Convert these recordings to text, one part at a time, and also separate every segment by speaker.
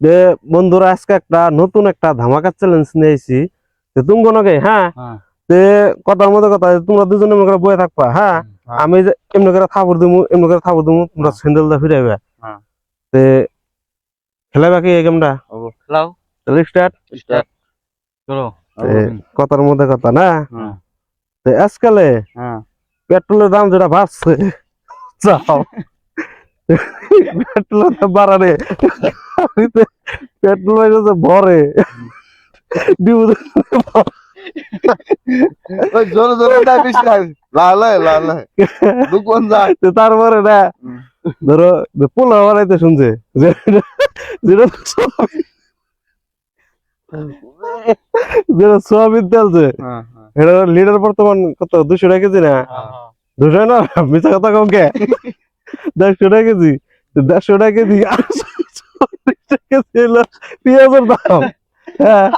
Speaker 1: যে বন্ধুরা আজকে একটা নতুন একটা ধামাকা চ্যালেঞ্জ নিয়েছি যে তুমি নগে হ্যাঁ।
Speaker 2: হ্যাঁ।
Speaker 1: তে কথার মধ্যে কথা তোমরা দুজনে এমনি করে বয়ে থাকবা হ্যাঁ?
Speaker 2: হ্যাঁ।
Speaker 1: আমি যে এমনি করে থাপড় দিমু এমনি করে থাপড় দিমু তোমরা স্যান্ডেল দা ফিরাইবা।
Speaker 2: হ্যাঁ।
Speaker 1: তে খেলাইবা কি এই গেমটা
Speaker 2: খেলাও।
Speaker 1: তাহলে স্টার্ট
Speaker 2: স্টার্ট চলো
Speaker 1: কথার মধ্যে কথা না?
Speaker 2: হ্যাঁ।
Speaker 1: তে আজকালে
Speaker 2: হ্যাঁ।
Speaker 1: পেট্রোলের দাম যেটা বাড়ছে চাও বাড়ারে পেট্রোল যে ভরে।
Speaker 2: জোরে জোরে না দুকন
Speaker 1: তারপরে না ধরো পোলা বানাইতে শুনছে যেটা সোয়াবিন। যেটা সোয়াবিন তেল যে
Speaker 2: হ্যাঁ
Speaker 1: এটা লিটার বর্তমান কত দুশো টাকা কেজি না? দুশো না? মিথ্যা কথা কম কে? দেড়শো টাকা কেজি। দেড়শো টাকা কেজি। পেঁয়াজের দাম। হ্যাঁ।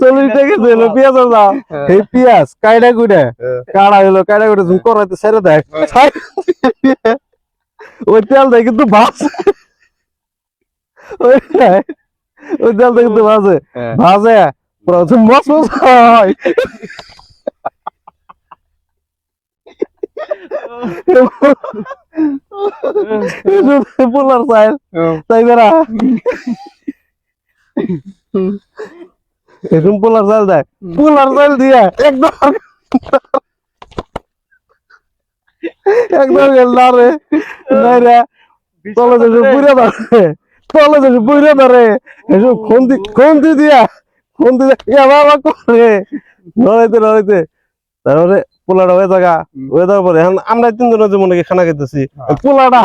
Speaker 1: চল্লিশ টাকা হলো পেঁয়াজের দাম। এই পেঁয়াজ কাইডা কুইডা কাড়া হলো কাইডা কুইডা তুমি করাইতে ছেড়ে দেয়। ওই তেল দেয় কিন্তু ভাজ ওই ওই তেল দেয় কিন্তু ভাজে ভাজে। পুরো হচ্ছে মস মস হয়। পোলার চাইল তাই বেড়া এরকম পোলার চাল দেয় পোলার চাল দিয়ে একদম একদম গেল না রে নাই রে তলে দেশে পুড়ে ধরে তলে দেশে পুড়ে ধরে এসব খন্তি খন্তি দিয়া খন্তি দিয়া ইয়া বাবা করে নড়াইতে নড়াইতে তারপরে পোলাটা হয়ে থাকা হয়ে থাকার পরে এখন আমরা তিনজন যে মনে খানা খেতেছি পোলাটা!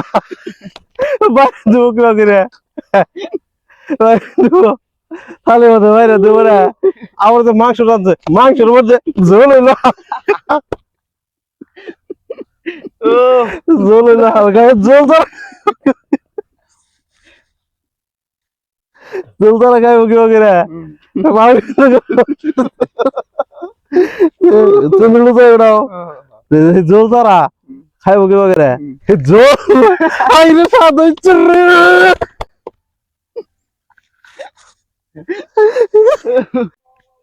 Speaker 1: বাইরে দেবো কিবা করে তাহলে মধ্যে বাইরে দেবো না আমার তো মাংস রাখছে মাংসের মধ্যে ঝোল হইল। ঝোল হইল হালকা। ঝোল ধরা ঝোল ধরা খাইবো কিবা করে জোল তারা খাইব জোল? আইরে হচ্ছে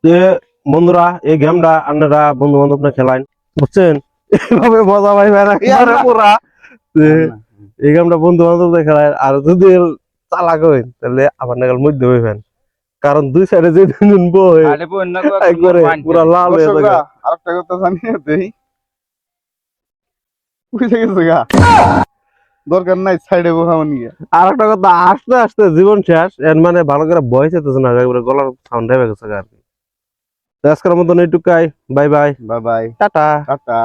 Speaker 1: রে বন্ধুরা এই গেমটা আপনারা বন্ধু বান্ধব না খেলাইন। বুঝছেন? এভাবে মজা পাইবে না পুরা। এই গেমটা বন্ধু বান্ধব খেলায় আর যদি চালাক হইন তাহলে আবার নাগাল মধ্যে হইবেন। কারণ দুই সাইডে যে দুজন বই একবারে পুরা লাল হয়ে থাকে।
Speaker 2: আরেকটা কথা জানি দেই। বুঝে গেছে গা? দরকার নাই সাইডে বসাবো নিয়ে
Speaker 1: আর একটা কথা আস্তে আস্তে জীবন শেষ এর মানে ভালো করে বয়স হইতেছে না একবারে গলার সাউন্ড হয়ে গেছে আর কি। আজকের মতন এইটুকাই bye bye
Speaker 2: bye bye
Speaker 1: tata.
Speaker 2: Tata.